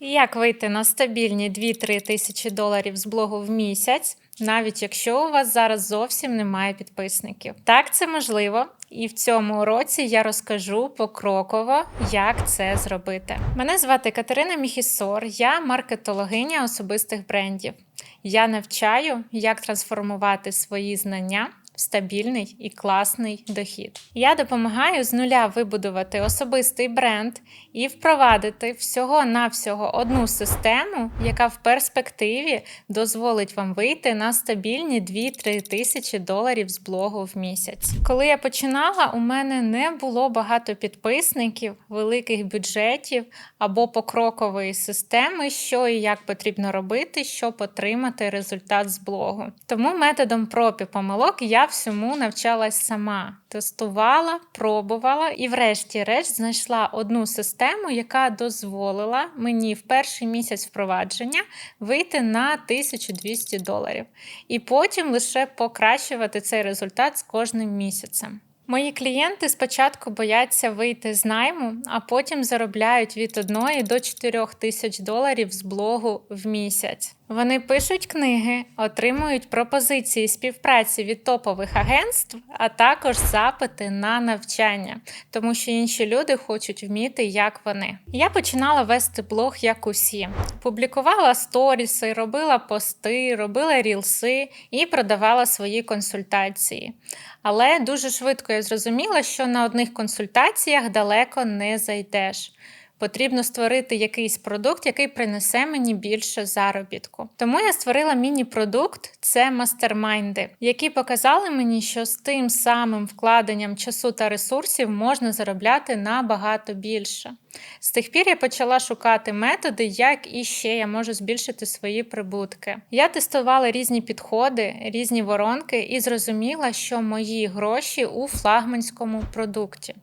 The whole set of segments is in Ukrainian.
Як вийти на стабільні 2-3 тисячі доларів з блогу в місяць, навіть якщо у вас зараз зовсім немає підписників? Так, це можливо, і в цьому уроці я розкажу покроково, як це зробити. Мене звати Катерина Міхісор, я маркетологиня особистих брендів. Я навчаю, як трансформувати свої знання стабільний і класний дохід. Я допомагаю з нуля вибудувати особистий бренд і впровадити всього-навсього одну систему, яка в перспективі дозволить вам вийти на стабільні 2-3 тисячі доларів з блогу в місяць. Коли я починала, у мене не було багато підписників, великих бюджетів або покрокової системи, що і як потрібно робити, щоб отримати результат з блогу. Тому методом проб і помилок я всьому навчалась сама, тестувала, пробувала і, врешті-решт, знайшла одну систему, яка дозволила мені в перший місяць впровадження вийти на 1200 доларів, і потім лише покращувати цей результат з кожним місяцем. Мої клієнти спочатку бояться вийти з найму, а потім заробляють від 1 до 4 тисяч доларів з блогу в місяць. Вони пишуть книги, отримують пропозиції співпраці від топових агентств, а також запити на навчання, тому що інші люди хочуть вміти, як вони. Я починала вести блог як усі, публікувала сторіси, робила пости, робила рілси і продавала свої консультації. Але дуже швидко я зрозуміла, що на одних консультаціях далеко не зайдеш. Потрібно створити якийсь продукт, який принесе мені більше заробітку. Тому я створила міні-продукт це мастермайнди, які показали мені, що з тим самим вкладенням часу та ресурсів можна заробляти набагато більше. З тих пір я почала шукати методи, як і ще я можу збільшити свої прибутки. Я тестувала різні підходи, різні воронки і зрозуміла, що мої гроші у флагманському продукті.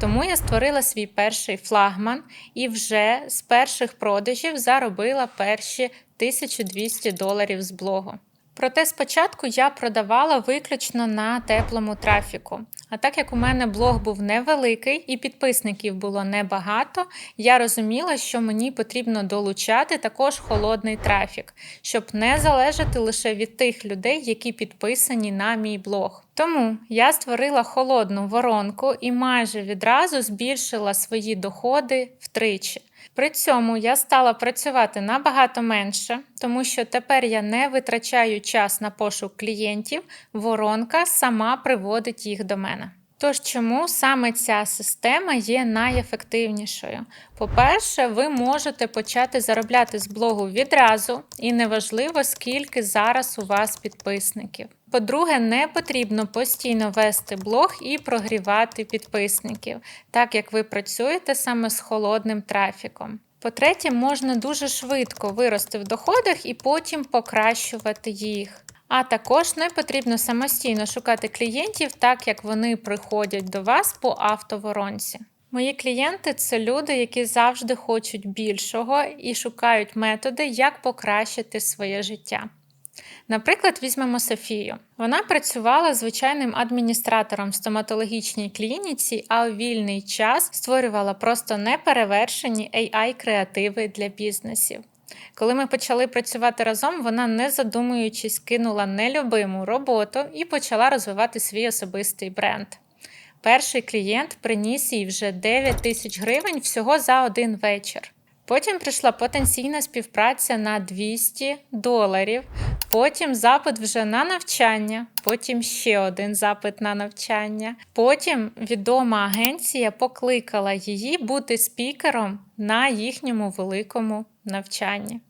Тому я створила свій перший флагман і вже з перших продажів заробила перші 1200 доларів з блогу. Проте спочатку я продавала виключно на теплому трафіку. А так як у мене блог був невеликий і підписників було небагато, я розуміла, що мені потрібно долучати також холодний трафік, щоб не залежати лише від тих людей, які підписані на мій блог. Тому я створила холодну воронку і майже відразу збільшила свої доходи втричі. При цьому я стала працювати набагато менше, тому що тепер я не витрачаю час на пошук клієнтів, воронка сама приводить їх до мене. Тож, чому саме ця система є найефективнішою? По-перше, ви можете почати заробляти з блогу відразу, і неважливо, скільки зараз у вас підписників. По-друге, не потрібно постійно вести блог і прогрівати підписників, так як ви працюєте саме з холодним трафіком. По-третє, можна дуже швидко вирости в доходах і потім покращувати їх. А також не потрібно самостійно шукати клієнтів, так як вони приходять до вас по автоворонці. Мої клієнти це люди, які завжди хочуть більшого і шукають методи, як покращити своє життя. Наприклад, візьмемо Софію. Вона працювала звичайним адміністратором в стоматологічній клініці, а у вільний час створювала просто неперевершені AI-креативи для бізнесів. Коли ми почали працювати разом, вона, не задумуючись, кинула нелюбиму роботу і почала розвивати свій особистий бренд. Перший клієнт приніс їй вже 9 тисяч гривень всього за один вечір. Потім прийшла потенційна співпраця на 200 доларів, потім запит вже на навчання, потім ще один запит на навчання. Потім відома агенція покликала її бути спікером на їхньому великому навчанні.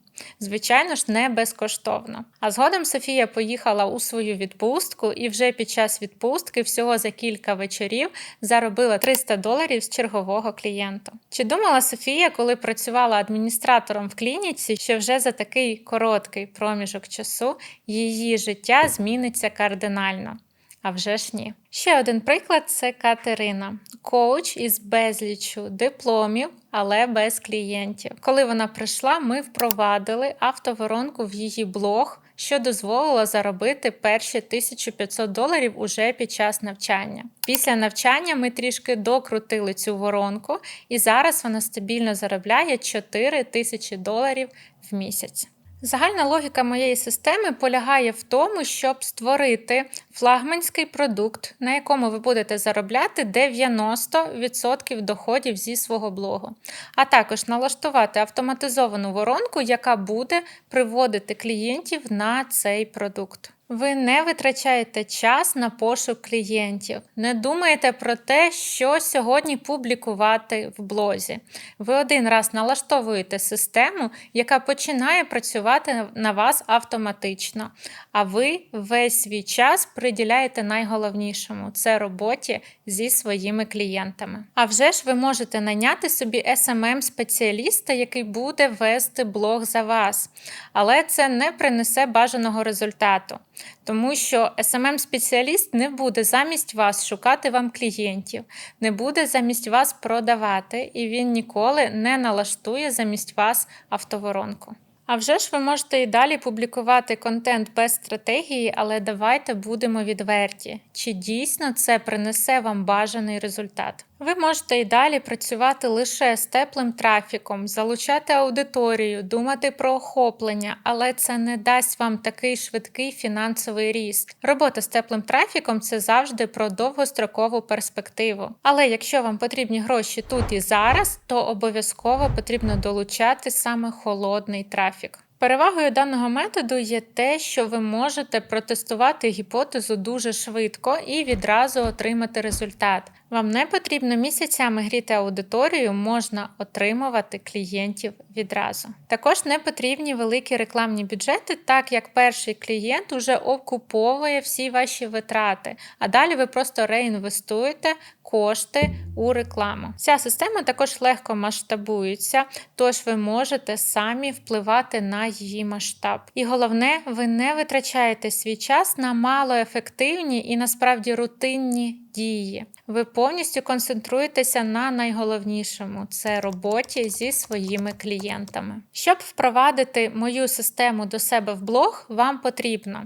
Звичайно ж, не безкоштовно. А згодом Софія поїхала у свою відпустку і вже під час відпустки, всього за кілька вечорів, заробила 300 доларів з чергового клієнта. Чи думала Софія, коли працювала адміністратором в клініці, що вже за такий короткий проміжок часу її життя зміниться кардинально? А вже ж ні. Ще один приклад це Катерина, коуч із безліччю дипломів, але без клієнтів. Коли вона прийшла, ми впровадили автоворонку в її блог. що дозволило заробити перші 1500 доларів уже під час навчання. Після навчання ми трішки докрутили цю воронку, і зараз вона стабільно заробляє 4 тисячі доларів в місяць. Загальна логіка моєї системи полягає в тому, щоб створити флагманський продукт, на якому ви будете заробляти 90% доходів зі свого блогу, а також налаштувати автоматизовану воронку, яка буде приводити клієнтів на цей продукт. Ви не витрачаєте час на пошук клієнтів, не думаєте про те, що сьогодні публікувати в блозі. Ви один раз налаштовуєте систему, яка починає працювати на вас автоматично, а ви весь свій час приділяєте найголовнішому це роботі зі своїми клієнтами. А вже ж ви можете наняти собі smm спеціаліста який буде вести блог за вас, але це не принесе бажаного результату. Тому що smm спеціаліст не буде замість вас шукати вам клієнтів, не буде замість вас продавати, і він ніколи не налаштує замість вас автоворонку. А вже ж ви можете і далі публікувати контент без стратегії, але давайте будемо відверті, чи дійсно це принесе вам бажаний результат. Ви можете і далі працювати лише з теплим трафіком, залучати аудиторію, думати про охоплення, але це не дасть вам такий швидкий фінансовий ріст. Робота з теплим трафіком це завжди про довгострокову перспективу. Але якщо вам потрібні гроші тут і зараз, то обов'язково потрібно долучати саме холодний трафік. Перевагою даного методу є те, що ви можете протестувати гіпотезу дуже швидко і відразу отримати результат. Вам не потрібно місяцями гріти аудиторію, можна отримувати клієнтів відразу. Також не потрібні великі рекламні бюджети, так як перший клієнт уже окуповує всі ваші витрати, а далі ви просто реінвестуєте кошти у рекламу. Ця система також легко масштабується, тож ви можете самі впливати на її масштаб. І головне, ви не витрачаєте свій час на малоефективні і насправді рутинні дії. Ви повністю концентруєтеся на найголовнішому це роботі зі своїми клієнтами. Щоб впровадити мою систему до себе в блог, вам потрібно.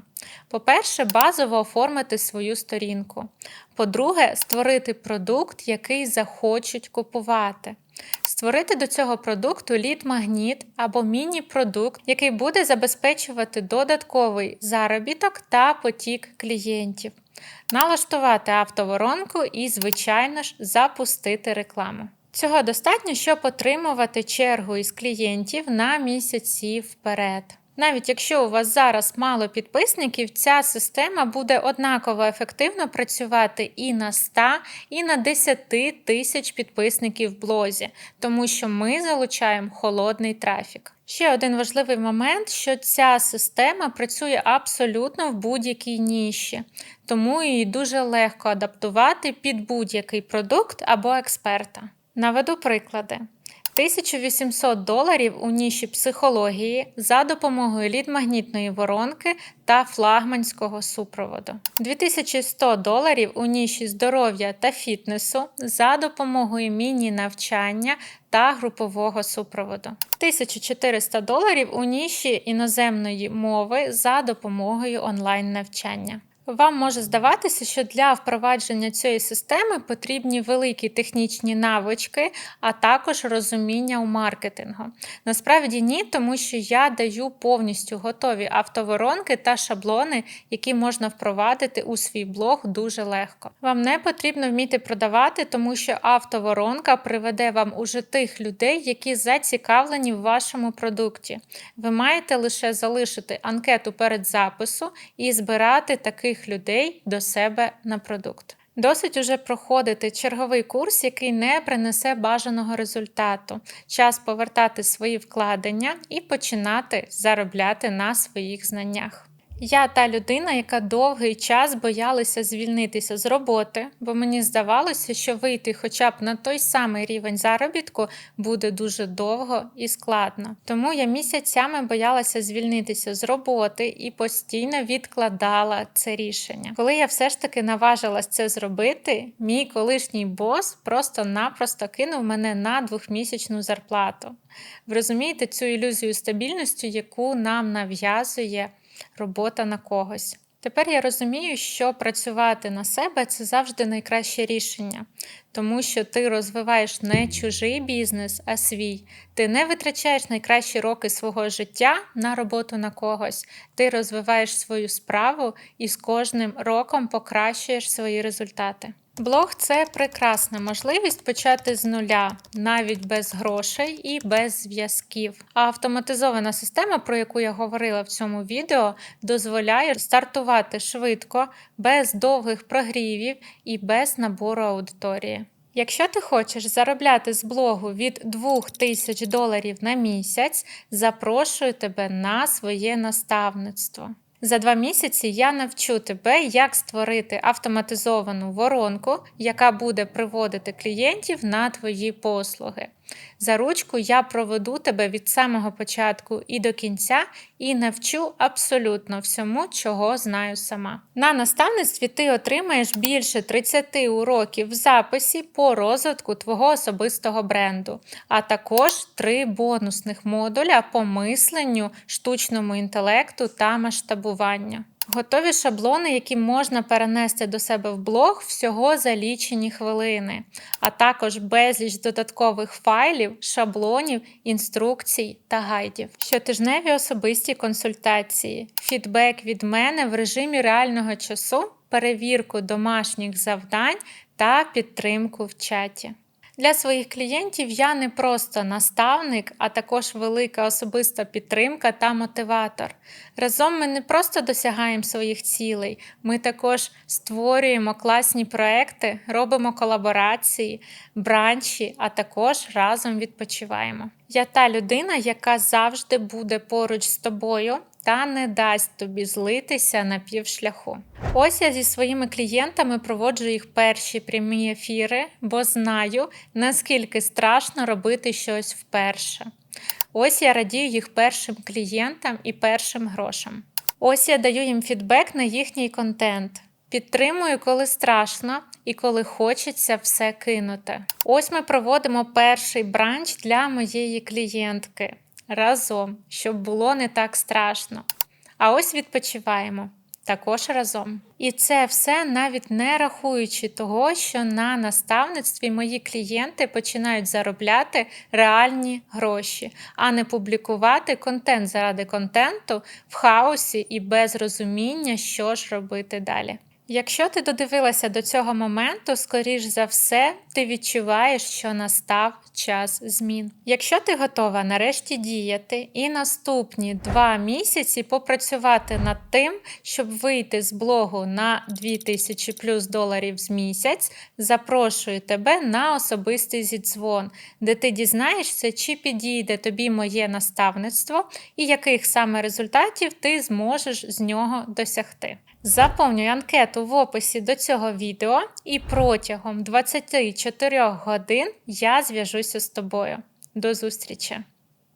По-перше, базово оформити свою сторінку. По-друге, створити продукт, який захочуть купувати. Створити до цього продукту лід-магніт або міні-продукт, який буде забезпечувати додатковий заробіток та потік клієнтів налаштувати автоворонку і, звичайно ж, запустити рекламу. Цього достатньо, щоб отримувати чергу із клієнтів на місяці вперед. Навіть якщо у вас зараз мало підписників, ця система буде однаково ефективно працювати і на 100, і на 10 тисяч підписників в блозі, тому що ми залучаємо холодний трафік. Ще один важливий момент, що ця система працює абсолютно в будь-якій ніші, тому її дуже легко адаптувати під будь-який продукт або експерта. Наведу приклади. 1800 доларів у ніші психології за допомогою лід-магнітної воронки та флагманського супроводу. 2100 доларів у ніші здоров'я та фітнесу за допомогою міні-навчання та групового супроводу. 1400 доларів у ніші іноземної мови за допомогою онлайн-навчання. Вам може здаватися, що для впровадження цієї системи потрібні великі технічні навички, а також розуміння у маркетингу. Насправді ні, тому що я даю повністю готові автоворонки та шаблони, які можна впровадити у свій блог дуже легко. Вам не потрібно вміти продавати, тому що автоворонка приведе вам уже тих людей, які зацікавлені в вашому продукті. Ви маєте лише залишити анкету перед запису і збирати таких таких людей до себе на продукт. Досить уже проходити черговий курс, який не принесе бажаного результату. Час повертати свої вкладення і починати заробляти на своїх знаннях. Я та людина, яка довгий час боялася звільнитися з роботи, бо мені здавалося, що вийти хоча б на той самий рівень заробітку буде дуже довго і складно. Тому я місяцями боялася звільнитися з роботи і постійно відкладала це рішення. Коли я все ж таки наважилась це зробити, мій колишній бос просто-напросто кинув мене на двохмісячну зарплату. Ви розумієте цю ілюзію стабільності, яку нам нав'язує робота на когось. Тепер я розумію, що працювати на себе це завжди найкраще рішення, тому що ти розвиваєш не чужий бізнес, а свій. Ти не витрачаєш найкращі роки свого життя на роботу на когось. Ти розвиваєш свою справу і з кожним роком покращуєш свої результати. Блог це прекрасна можливість почати з нуля, навіть без грошей і без зв'язків. А автоматизована система, про яку я говорила в цьому відео, дозволяє стартувати швидко, без довгих прогрівів і без набору аудиторії. Якщо ти хочеш заробляти з блогу від 2000 доларів на місяць, запрошую тебе на своє наставництво. За два місяці я навчу тебе, як створити автоматизовану воронку, яка буде приводити клієнтів на твої послуги. За ручку я проведу тебе від самого початку і до кінця і навчу абсолютно всьому, чого знаю сама. На наставництві ти отримаєш більше 30 уроків в записі по розвитку твого особистого бренду, а також три бонусних модуля по мисленню, штучному інтелекту та масштабуванню. Готові шаблони, які можна перенести до себе в блог всього за лічені хвилини, а також безліч додаткових файлів, шаблонів, інструкцій та гайдів. Щотижневі особисті консультації, фідбек від мене в режимі реального часу, перевірку домашніх завдань та підтримку в чаті. Для своїх клієнтів я не просто наставник, а також велика особиста підтримка та мотиватор. Разом ми не просто досягаємо своїх цілей, ми також створюємо класні проекти, робимо колаборації, бранчі, а також разом відпочиваємо. Я та людина, яка завжди буде поруч з тобою та не дасть тобі злитися на півшляху. Ось я зі своїми клієнтами проводжу їх перші прямі ефіри, бо знаю, наскільки страшно робити щось вперше. Ось я радію їх першим клієнтам і першим грошам. Ось я даю їм фідбек на їхній контент. Підтримую, коли страшно і коли хочеться все кинути. Ось ми проводимо перший бранч для моєї клієнтки разом, щоб було не так страшно. А ось відпочиваємо також разом. І це все навіть не рахуючи того, що на наставництві мої клієнти починають заробляти реальні гроші, а не публікувати контент заради контенту в хаосі і без розуміння, що ж робити далі. Якщо ти додивилася до цього моменту, скоріш за все, ти відчуваєш, що настав час змін. Якщо ти готова нарешті діяти і наступні два місяці попрацювати над тим, щоб вийти з блогу на 2000 плюс доларів з місяць, запрошую тебе на особистий зідзвон, де ти дізнаєшся, чи підійде тобі моє наставництво і яких саме результатів ти зможеш з нього досягти. Заповнюй анкету в описі до цього відео, і протягом 24 годин я зв'яжуся з тобою. До зустрічі!